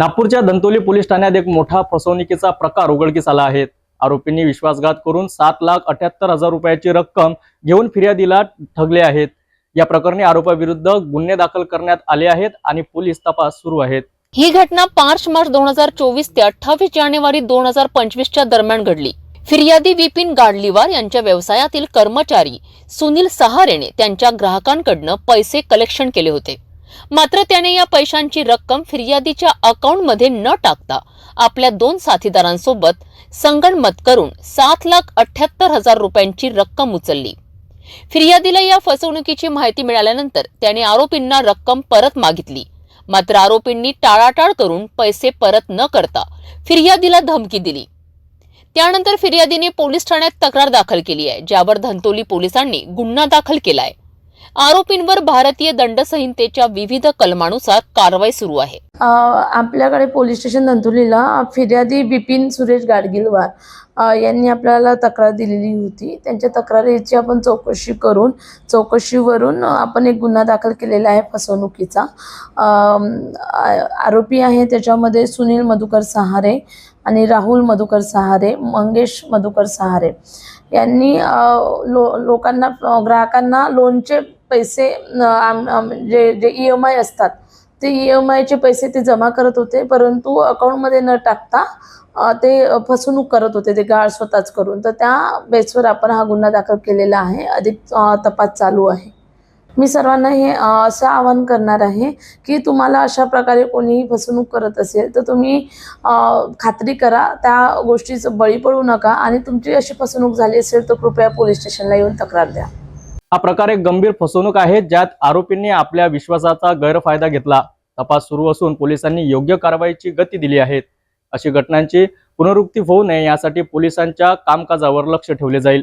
नागपूरच्या दंतोली पोलीस ठाण्यात एक मोठा फसवणुकीचा प्रकार उघडकीस आला आहे. आरोपींनी विश्वासघात करून सात लाख अठ्याहत्तर हजार रुपयाची रक्कम घेऊन फिर्यादीला ठगले आहेत. या प्रकरणी आरोपाविरुद्ध गुन्हे दाखल करण्यात आले आहेत आणि पोलीस तपास सुरू आहेत. ही घटना पाच मार्च दोन हजार चोवीस ते अठ्ठावीस जानेवारी दोन हजार पंचवीसच्या दरम्यान घडली. फिर्यादी विपिन गाडलीवार यांच्या व्यवसायातील कर्मचारी सुनील सहारेने त्यांच्या ग्राहकांकडनं पैसे कलेक्शन केले होते. मात्र त्याने या पैशांची रक्कम फिर्यादीच्या अकाउंटमध्ये न टाकता आपल्या दोन साथीदारांसोबत संगणमत करून सात लाख अठ्याहत्तर हजार रुपयांची रक्कम उचलली. फिर्यादीला या फसवणुकीची माहिती मिळाल्यानंतर त्याने आरोपींना रक्कम परत मागितली. मात्र आरोपींनी टाळाटाळ करून पैसे परत न करता फिर्यादीला धमकी दिली. त्यानंतर फिर्यादीने पोलीस ठाण्यात तक्रार दाखल केली आहे ज्यावर धंतोली पोलिसांनी गुन्हा दाखल केलाय आरोपींवर भारतीय दंडसंहितेच्या विविध कलमानुसार कारवाई सुरू आहे. आपल्याकडे पोलीस स्टेशन दंतुलीला फिर्यादी बिपिन सुरेश गाडगिलवार यांनी आपल्याला तक्रार दिलेली होती. त्यांच्या तक्रारीची आपण चौकशी करून चौकशीवरून आपण एक गुन्हा दाखल केलेला आहे फसवणुकीचा. आरोपी आहे त्याच्यामध्ये सुनील मधुकर सहारे आणि राहुल मधुकर सहारे मंगेश मधुकर सहारे. यांनी लो लोकांना ग्राहकांना लोनचे पैसे आम- जे जे ई एम आय असतात ते ई एम आयचे पैसे ते जमा करत होते परंतु अकाउंटमध्ये न टाकता ते फसवणूक करत होते ते गाळ स्वतःच करून. तर त्या बेसवर आपण हा गुन्हा दाखल केलेला आहे. अधिक तपास चालू आहे. मी सर्वांना हे असं आवाहन करणार आहे की तुम्हाला अशा प्रकारे कोणीही फसवणूक करत असेल तर तुम्ही खात्री करा त्या गोष्टीचं बळी पडू नका आणि तुमची अशी फसवणूक झाली असेल तर कृपया पोलीस स्टेशनला येऊन तक्रार द्या. हा प्रकार एक गंभीर फसवणूक आहे ज्यात आरोपींनी आपल्या विश्वासाचा गैरफायदा घेतला. तपास सुरू असून पोलिसांनी योग्य कारवाईची गती दिली आहे. अशी घटनांची पुनरुक्ती होऊ नये यासाठी पोलिसांच्या कामकाजावर लक्ष ठेवले जाईल.